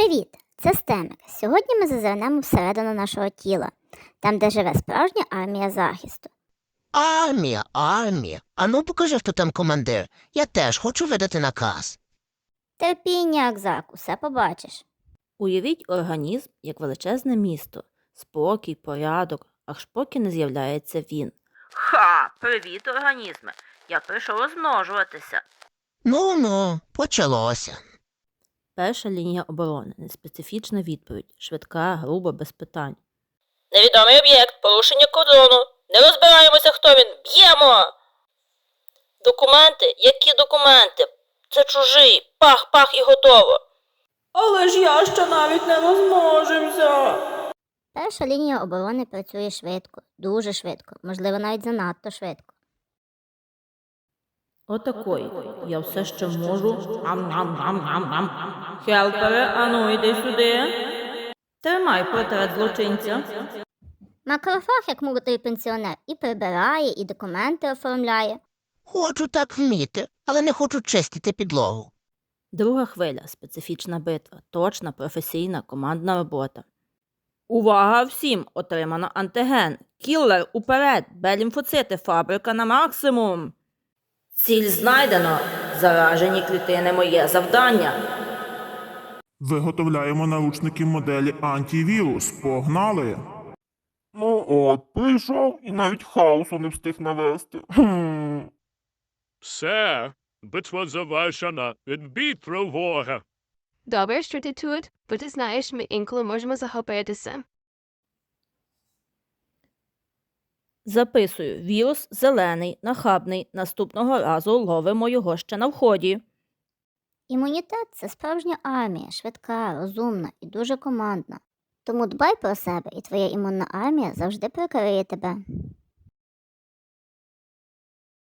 Привіт! Це Стемик. Сьогодні ми зазирнемо всередину нашого тіла, там, де живе справжня армія захисту. Армія, армія. Ану покажи, хто там командир. Я теж хочу видати наказ. Терпіння, Акзак, усе побачиш. Уявіть організм як величезне місто, спокій, порядок, аж поки не з'являється він. Ха! Привіт, організме! Я прийшов розмножуватися. Ну ну, почалося. Перша лінія оборони неспецифічна відповідь, швидка, груба, без питань. Невідомий об'єкт, порушення кордону. Не розбираємося, хто він. Б'ємо. Документи? Які документи? Це чужий. Пах, пах і готово. Але ж я ще навіть не розмножився. Перша лінія оборони працює швидко, дуже швидко, можливо, навіть занадто швидко. Отакої. Я все ще можу. Ам-ам-ам-ам-ам. Хелпере, ану, йди сюди. Тримай портрет злочинця. Макрофаг, як мудрий пенсіонер, і прибирає, і документи оформляє. Хочу так вміти, але не хочу чистити підлогу. Друга хвиля специфічна битва, точна, професійна, командна робота. Увага всім! Отримано антиген. Кіллер уперед! Б-лімфоцити, фабрика на максимум. Ціль знайдено. Заражені клітини моє завдання. Виготовляємо наручники моделі антивірус. Погнали! Ну от, прийшов і навіть хаосу не встиг навести. Хм. Все, битва завершена. Відбій тривога. Добре, що ти тут, бо ти знаєш, ми інколи можемо захопитися. Записую. Вірус зелений, нахабний. Наступного разу ловимо його ще на вході. Імунітет це справжня армія, швидка, розумна і дуже командна. Тому дбай про себе, і твоя імунна армія завжди прикриє тебе.